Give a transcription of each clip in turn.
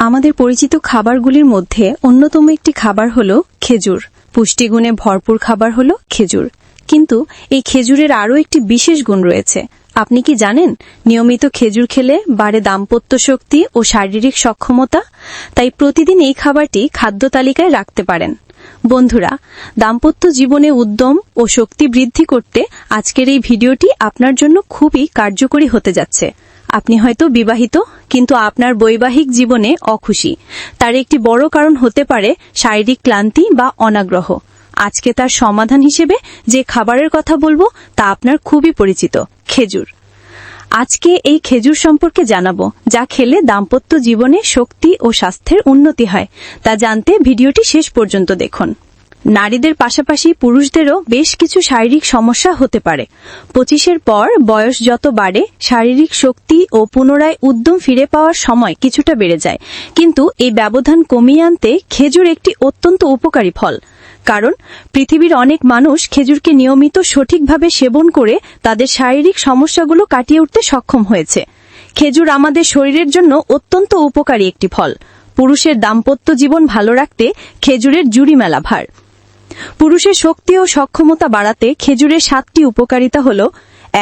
আমাদের পরিচিত খাবারগুলির মধ্যে অন্যতম একটি খাবার হল খেজুর। পুষ্টিগুণে ভরপুর খাবার হল খেজুর। কিন্তু এই খেজুরের আরও একটি বিশেষ গুণ রয়েছে। আপনি কি জানেন, নিয়মিত খেজুর খেলে বাড়ে দাম্পত্য শক্তি ও শারীরিক সক্ষমতা? তাই প্রতিদিন এই খাবারটি খাদ্য তালিকায় রাখতে পারেন। বন্ধুরা, দাম্পত্য জীবনে উদ্যম ও শক্তি বৃদ্ধি করতে আজকের এই ভিডিওটি আপনার জন্য খুবই কার্যকরী হতে যাচ্ছে। আপনি হয়তো বিবাহিত, কিন্তু আপনার বৈবাহিক জীবনে অখুশি। তার একটি বড় কারণ হতে পারে শারীরিক ক্লান্তি বা অনাগ্রহ। আজকে তার সমাধান হিসেবে যে খাবারের কথা বলব, তা আপনার খুবই পরিচিত, খেজুর। আজকে এই খেজুর সম্পর্কে জানাব, যা খেলে দাম্পত্য জীবনে শক্তি ও স্বাস্থ্যের উন্নতি হয়। তা জানতে ভিডিওটি শেষ পর্যন্ত দেখুন। নারীদের পাশাপাশি পুরুষদেরও বেশ কিছু শারীরিক সমস্যা হতে পারে। পঁচিশের পর বয়স যত বাড়ে, শারীরিক শক্তি ও পুনরায় উদ্যম ফিরে পাওয়ার সময় কিছুটা বেড়ে যায়। কিন্তু এই ব্যবধান কমিয়ে আনতে খেজুর একটি অত্যন্ত উপকারী ফল। কারণ পৃথিবীর অনেক মানুষ খেজুরকে নিয়মিত সঠিকভাবে সেবন করে তাদের শারীরিক সমস্যাগুলো কাটিয়ে উঠতে সক্ষম হয়েছে। খেজুর আমাদের শরীরের জন্য অত্যন্ত উপকারী একটি ফল। পুরুষের দাম্পত্য জীবন ভালো রাখতে খেজুরের জুড়ি মেলা ভার। পুরুষের শক্তি ও সক্ষমতা বাড়াতে খেজুরের সাতটি উপকারিতা হল,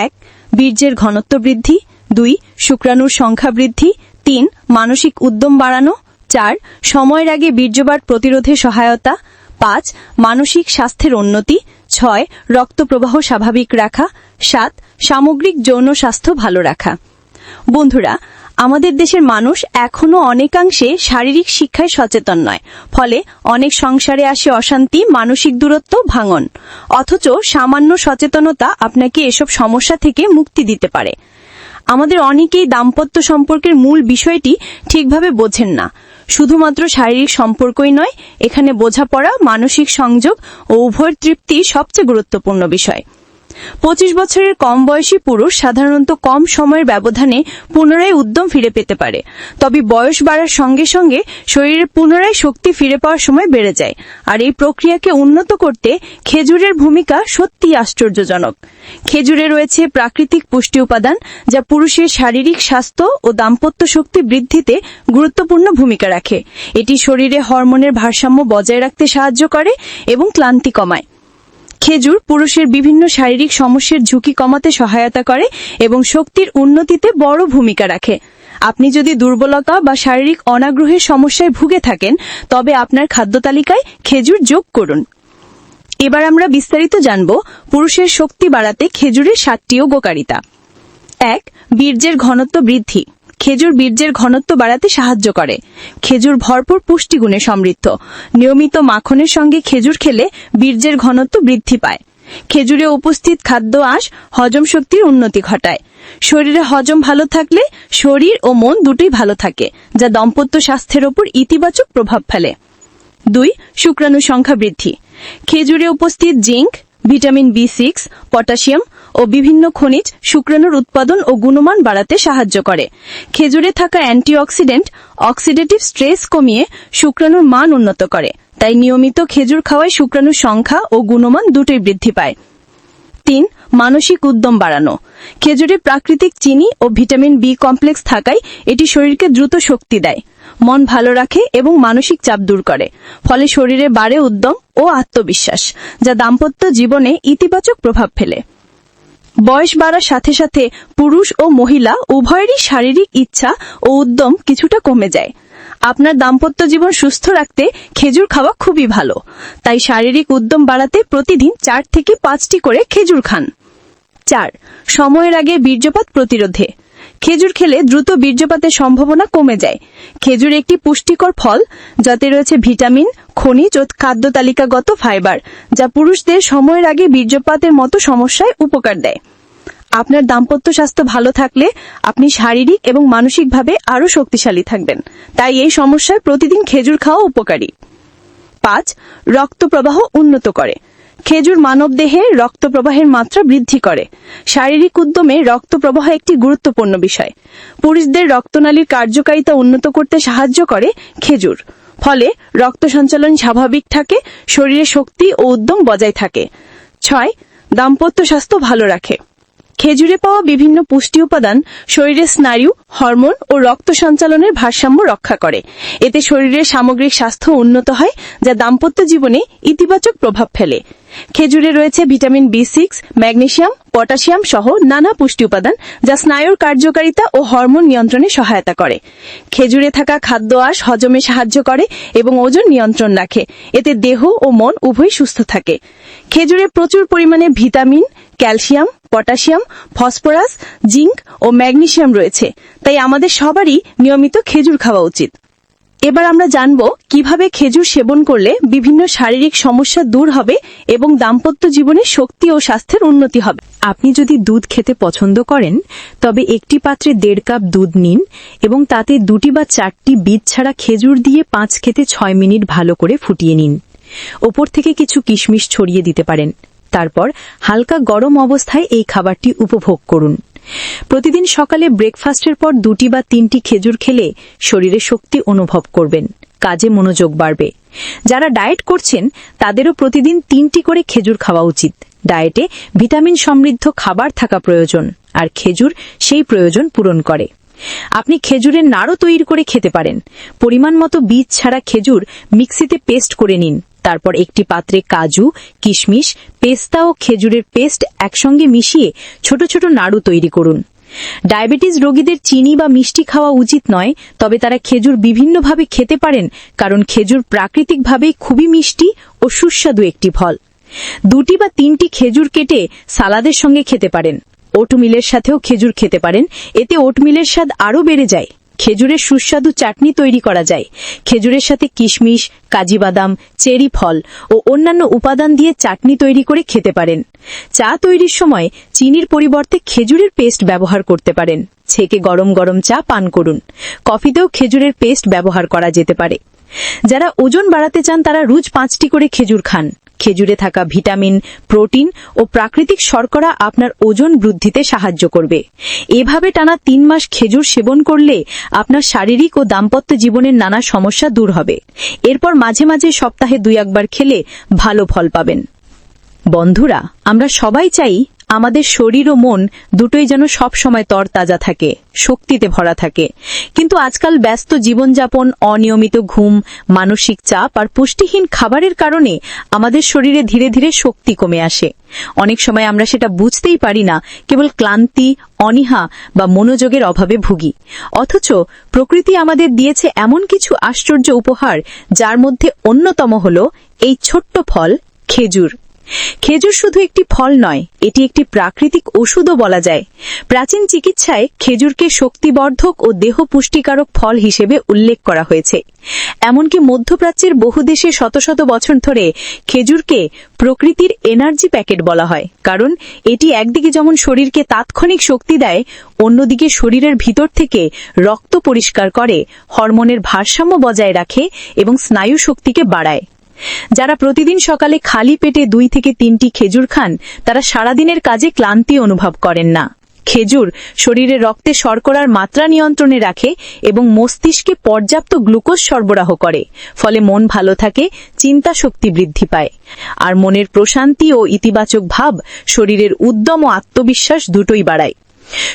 এক, বীর্যের ঘনত্ব বৃদ্ধি, দুই, শুক্রাণুর সংখ্যা বৃদ্ধি, তিন, মানসিক উদ্যম বাড়ানো, চার, সময়ের আগে বীর্যবাট প্রতিরোধে সহায়তা পাঁচ, মানসিক স্বাস্থ্যের উন্নতি, ছয় রক্ত প্রবাহ স্বাভাবিক রাখা, সাত, সামগ্রিক যৌন স্বাস্থ্য ভালো রাখা। বন্ধুরা, আমাদের দেশের মানুষ এখনও অনেকাংশে শারীরিক শিক্ষায় সচেতন নয়, ফলে অনেক সংসারে আসে অশান্তি, মানসিক দূরত্ব, ভাঙন। অথচ সামান্য সচেতনতা আপনাকে এসব সমস্যা থেকে মুক্তি দিতে পারে। আমাদের অনেকেই দাম্পত্য সম্পর্কের মূল বিষয়টি ঠিকভাবে বোঝেন না। শুধুমাত্র শারীরিক সম্পর্কই নয় এখানে বোঝাপড়া মানসিক সংযোগ ও উভয় তৃপ্তি সবচেয়ে গুরুত্বপূর্ণ বিষয়। পঁচিশ বছরের কম বয়সী পুরুষ সাধারণত কম সময়ের ব্যবধানে পুনরায় উদ্যম ফিরে পেতে পারে। তবে বয়স বাড়ার সঙ্গে সঙ্গে শরীরের পুনরায় শক্তি ফিরে পাওয়ার সময় বেড়ে যায়। আর এই প্রক্রিয়াকে উন্নত করতে খেজুরের ভূমিকা সত্যিই আশ্চর্যজনক। খেজুরে রয়েছে প্রাকৃতিক পুষ্টি উপাদান যা পুরুষের শারীরিক স্বাস্থ্য ও দাম্পত্য শক্তি বৃদ্ধিতে গুরুত্বপূর্ণ ভূমিকা রাখে। এটি শরীরে হরমোনের ভারসাম্য বজায় রাখতে সাহায্য করে এবং ক্লান্তি কমায়। খেজুর পুরুষের বিভিন্ন শারীরিক সমস্যার ঝুঁকি কমাতে সহায়তা করে এবং শক্তির উন্নতিতে বড় ভূমিকা রাখে। আপনি যদি দুর্বলতা বা শারীরিক অনাগ্রহের সমস্যায় ভুগে থাকেন, তবে আপনার খাদ্য তালিকায় খেজুর যোগ করুন। এবার আমরা বিস্তারিত জানব পুরুষের শক্তি বাড়াতে খেজুরের সাতটি উপকারিতা। এক, বীর্যের ঘনত্ব বৃদ্ধি। খেজুর বীর্যের ঘনত্ব বাড়াতে সাহায্য করে। খেজুর ভরপুর পুষ্টিগুণে সমৃদ্ধ। নিয়মিত মাখনের সঙ্গে খেজুর খেলে বীর্যের ঘনত্ব বৃদ্ধি পায়। খেজুরে উপস্থিত খাদ্য আঁশ হজম শক্তির উন্নতি ঘটায়। শরীরে হজম ভালো থাকলে শরীর ও মন দুটোই ভালো থাকে, যা দম্পত্য স্বাস্থ্যের ওপর ইতিবাচক প্রভাব ফেলে। দুই শুক্রাণু সংখ্যা বৃদ্ধি। খেজুরে উপস্থিত zinc, vitamin B six, potassium ও বিভিন্ন খনিজ, শুক্রাণুর উৎপাদন ও গুণমান বাড়াতে সাহায্য করে। খেজুরে থাকা অ্যান্টিঅক্সিডেন্ট, অক্সিডেটিভ স্ট্রেস কমিয়ে শুক্রাণুর মান উন্নত করে। তাই নিয়মিত খেজুর খাওয়ায় শুক্রাণুর সংখ্যা ও গুণমান দুটোই বৃদ্ধি পায়। তিন, মানসিক উদ্যম বাড়ানো। খেজুরে প্রাকৃতিক চিনি ও ভিটামিন বি কমপ্লেক্স থাকায় এটি শরীরকে দ্রুত শক্তি দেয়। মন ভালো রাখে এবং মানসিক চাপ দূর করে। ফলে শরীরে বাড়ে উদ্যম ও আত্মবিশ্বাস, যা দাম্পত্য জীবনে ইতিবাচক প্রভাব ফেলে। বয়স বাড়ার সাথে সাথে পুরুষ ও মহিলা উভয়েরই শারীরিক ইচ্ছা ও উদ্যম কিছুটা কমে যায়। আপনার দাম্পত্য জীবন সুস্থ রাখতে খেজুর খাওয়া খুবই ভালো। তাই শারীরিক উদ্যম বাড়াতে প্রতিদিন চার থেকে পাঁচটি করে খেজুর খান। চার, সময়ের আগে বীর্যপাত প্রতিরোধে। খেজুর খেলে দ্রুত বীর্যপাতের সম্ভাবনা কমে যায়। খেজুর একটি পুষ্টিকর ফল, যাতে রয়েছে ভিটামিন খনিজ ও খাদ্য তালিকাগত ফাইবার, যা পুরুষদের সময়ের আগে বীর্যপাতের মতো সমস্যায় উপকার দেয়। আপনার দাম্পত্য স্বাস্থ্য ভালো থাকলে আপনি শারীরিক এবং মানসিকভাবে আরও শক্তিশালী থাকবেন। তাই এই সমস্যায় প্রতিদিন খেজুর খাওয়া উপকারী। পাঁচ, রক্ত প্রবাহ উন্নত করে। খেজুর মানবদেহে রক্ত প্রবাহের মাত্রা বৃদ্ধি করে। শারীরিক উদ্যমে রক্ত প্রবাহ একটি গুরুত্বপূর্ণ বিষয়। পুরুষদের রক্তনালীর কার্যকারিতা উন্নত করতে সাহায্য করে খেজুর। ফলে রক্ত সঞ্চালন স্বাভাবিক থাকে, শরীরে শক্তি ও উদ্যম বজায় থাকে। ছয়, দাম্পত্য স্বাস্থ্য ভালো রাখে। খেজুরে পাওয়া বিভিন্ন পুষ্টি উপাদান শরীরের স্নায়ু, হরমোন ও রক্ত সঞ্চালনের ভারসাম্য রক্ষা করে। এতে শরীরের সামগ্রিক স্বাস্থ্য উন্নত হয়, যা দাম্পত্য জীবনে ইতিবাচক প্রভাব ফেলে। খেজুরে রয়েছে vitamin B six magnesium potassium সহ নানা পুষ্টি উপাদান যা স্নায়ুর কার্যকারিতা ও হরমোন নিয়ন্ত্রণে সহায়তা করে। খেজুরে থাকা খাদ্য আঁশ হজমে সাহায্য করে এবং ওজন নিয়ন্ত্রণ রাখে। এতে দেহ ও মন উভয় সুস্থ থাকে। খেজুরে প্রচুর পরিমাণে vitamin, calcium, potassium, phosphorus, zinc ও ম্যাগনেশিয়াম রয়েছে। তাই আমাদের সবারই নিয়মিত খেজুর খাওয়া উচিত। এবার আমরা জানব কীভাবে খেজুর সেবন করলে বিভিন্ন শারীরিক সমস্যা দূর হবে এবং দাম্পত্য জীবনে শক্তি ও স্বাস্থ্যের উন্নতি হবে। আপনি যদি দুধ খেতে পছন্দ করেন, তবে একটি পাত্রে দেড় কাপ দুধ নিন এবং তাতে দুটি বা চারটি বীজ ছাড়া খেজুর দিয়ে পাঁচ খেতে ছয় মিনিট ভালো করে ফুটিয়ে নিন। ওপর থেকে কিছু কিশমিশ ছড়িয়ে দিতে পারেন। তারপর হালকা গরম অবস্থায় এই খাবারটি উপভোগ করুন। প্রতিদিন সকালে ব্রেকফাস্টের পর দুটি বা তিনটি খেজুর খেলে শরীরে শক্তি অনুভব করবেন, কাজে মনোযোগ বাড়বে। যারা ডায়েট করছেন, তাদেরও প্রতিদিন তিনটি করে খেজুর খাওয়া উচিত। ডায়েটে ভিটামিন সমৃদ্ধ খাবার থাকা প্রয়োজন, আর খেজুর সেই প্রয়োজন পূরণ করে। আপনি খেজুরের নাড়ু তৈরি করে খেতে পারেন। পরিমাণ মতো বীজ ছাড়া খেজুর মিক্সিতে পেস্ট করে নিন। তারপর একটি পাত্রে কাজু, কিশমিশ, পেস্তা ও খেজুরের পেস্ট একসঙ্গে মিশিয়ে ছোট ছোট নাড়ু তৈরি করুন। ডায়াবেটিস রোগীদের চিনি বা মিষ্টি খাওয়া উচিত নয়, তবে তারা খেজুর বিভিন্নভাবে খেতে পারেন, কারণ খেজুর প্রাকৃতিকভাবেই খুবই মিষ্টি ও সুস্বাদু একটি ফল। দুটি বা তিনটি খেজুর কেটে সালাদের সঙ্গে খেতে পারেন। ওটমিলের সাথেও খেজুর খেতে পারেন, এতে ওটমিলের স্বাদ আরও বেড়ে যায়। খেজুরের সুস্বাদু চাটনি তৈরি করা যায়। খেজুরের সাথে কিশমিশ কাজিবাদাম চেরি ফল ও অন্যান্য উপাদান দিয়ে চাটনি তৈরি করে খেতে পারেন। চা তৈরির সময় চিনির পরিবর্তে খেজুরের পেস্ট ব্যবহার করতে পারেন। ছেঁকে গরম গরম চা পান করুন। কফিতেও খেজুরের পেস্ট ব্যবহার করা যেতে পারে। যারা ওজন বাড়াতে চান তারা রোজ পাঁচটি করে খেজুর খান। খেজুরে থাকা ভিটামিন, প্রোটিন ও প্রাকৃতিক শর্করা আপনার ওজন বৃদ্ধিতে সাহায্য করবে। এভাবে টানা তিন মাস খেজুর সেবন করলে আপনার শারীরিক ও দাম্পত্য জীবনের নানা সমস্যা দূর হবে। এরপর মাঝে মাঝে সপ্তাহে দুই একবার খেলে ভালো ফল পাবেন। বন্ধুরা, আমরা সবাই চাই আমাদের শরীর ও মন দুটোই যেন সব সময় তরতাজা থাকে, শক্তিতে ভরা থাকে। কিন্তু আজকাল ব্যস্ত জীবনযাপন, অনিয়মিত ঘুম, মানসিক চাপ আর পুষ্টিহীন খাবারের কারণে আমাদের শরীরে ধীরে ধীরে শক্তি কমে আসে। অনেক সময় আমরা সেটা বুঝতেই পারি না, কেবল ক্লান্তি, অনীহা বা মনোযোগের অভাবে ভুগি। অথচ প্রকৃতি আমাদের দিয়েছে এমন কিছু আশ্চর্য উপহার, যার মধ্যে অন্যতম হল এই ছোট্ট ফল খেজুর। খেজুর শুধু একটি ফল নয়, এটি একটি প্রাকৃতিক ওষুধও বলা যায়। প্রাচীন চিকিৎসায় খেজুরকে শক্তিবর্ধক ও দেহ পুষ্টিকারক ফল হিসেবে উল্লেখ করা হয়েছে। এমনকি মধ্যপ্রাচ্যের বহু দেশে শত শত বছর ধরে খেজুরকে প্রকৃতির এনার্জি প্যাকেট বলা হয়, কারণ এটি একদিকে যেমন শরীরকে তাৎক্ষণিক শক্তি দেয়, অন্যদিকে শরীরের ভিতর থেকে রক্ত পরিষ্কার করে, হরমোনের ভারসাম্য বজায় রাখে এবং স্নায়ু শক্তিকে বাড়ায়। যারা প্রতিদিন সকালে খালি পেটে দুই থেকে তিনটি খেজুর খান, তারা সারাদিনের কাজে ক্লান্তি অনুভব করেন না। খেজুর শরীরে রক্তে শর্করার মাত্রা নিয়ন্ত্রণে রাখে এবং মস্তিষ্কে পর্যাপ্ত গ্লুকোজ সরবরাহ করে, ফলে মন ভালো থাকে, চিন্তা শক্তি বৃদ্ধি পায়। আর মনের প্রশান্তি ও ইতিবাচক ভাব শরীরের উদ্যম ও আত্মবিশ্বাস দুটোই বাড়ায়।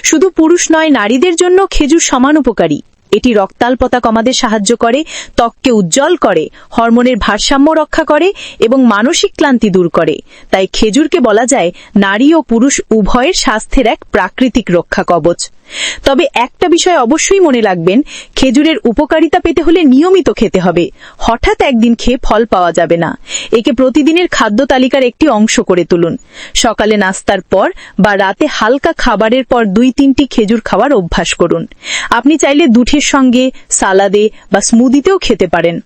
শুধু পুরুষ নয়, নারীদের জন্য খেজুর সমান উপকারী। এটি রক্তাল্পতা কমাতে সাহায্য করে, ত্বককে উজ্জ্বল করে, হরমোনের ভারসাম্য রক্ষা করে এবং মানসিক ক্লান্তি দূর করে। তাই খেজুরকে বলা যায় নারী ও পুরুষ উভয়ের স্বাস্থ্যের এক প্রাকৃতিক রক্ষা কবচ। তবে একটা বিষয় অবশ্যই মনে রাখবেন, খেজুরের উপকারিতা পেতে হলে নিয়মিত খেতে হবে। হঠাৎ একদিন খেয়ে ফল পাওয়া যাবে না। একে প্রতিদিনের খাদ্য তালিকার একটি অংশ করে তুলুন। সকালে নাস্তার পর বা রাতে হালকা খাবারের পর দুই তিনটি খেজুর খাওয়ার অভ্যাস করুন। আপনি চাইলে দুধের সঙ্গে, সালাদে বা স্মুদিতেও খেতে পারেন।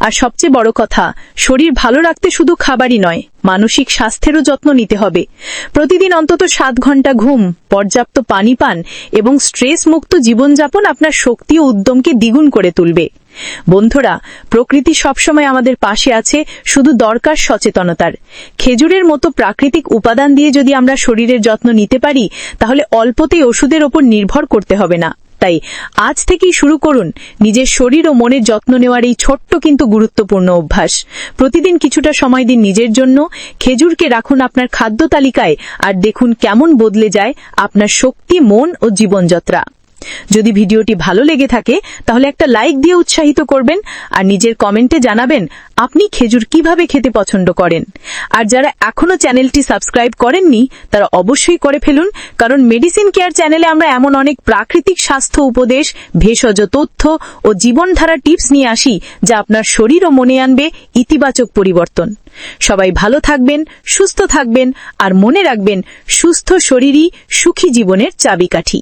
আর সবচেয়ে বড় কথা, শরীর ভালো রাখতে শুধু খাবারই নয়, মানসিক স্বাস্থ্যেরও যত্ন নিতে হবে। প্রতিদিন অন্তত সাত ঘণ্টা ঘুম, পর্যাপ্ত পানি পান এবং স্ট্রেস মুক্ত জীবনযাপন আপনার শক্তি ও উদ্যমকে দ্বিগুণ করে তুলবে। বন্ধুরা, প্রকৃতি সবসময় আমাদের পাশে আছে, শুধু দরকার সচেতনতার। খেজুরের মতো প্রাকৃতিক উপাদান দিয়ে যদি আমরা শরীরের যত্ন নিতে পারি, তাহলে অল্পতেই ওষুধের ওপর নির্ভর করতে হবে না। তাই আজ থেকেই শুরু করুন নিজের শরীর ও মনের যত্ন নেওয়ার এই ছোট্ট কিন্তু গুরুত্বপূর্ণ অভ্যাস। প্রতিদিন কিছুটা সময় দিন নিজের জন্য। খেজুরকে রাখুন আপনার খাদ্য তালিকায় আর দেখুন কেমন বদলে যায় আপনার শক্তি, মন ও জীবনযাত্রা। যদি ভিডিওটি ভালো লেগে থাকে, তাহলে একটা লাইক দিয়ে উৎসাহিত করবেন আর নিজের কমেন্টে জানাবেন আপনি খেজুর কীভাবে খেতে পছন্দ করেন। আর যারা এখনও চ্যানেলটি সাবস্ক্রাইব করেননি, তারা অবশ্যই করে ফেলুন, কারণ মেডিসিন কেয়ার চ্যানেলে আমরা এমন অনেক প্রাকৃতিক স্বাস্থ্য উপদেশ, ভেষজ তথ্য ও জীবনধারা টিপস নিয়ে আসি, যা আপনার শরীর ও মনে আনবে ইতিবাচক পরিবর্তন। সবাই ভালো থাকবেন, সুস্থ থাকবেন আর মনে রাখবেন, সুস্থ শরীরই সুখী জীবনের চাবিকাঠি।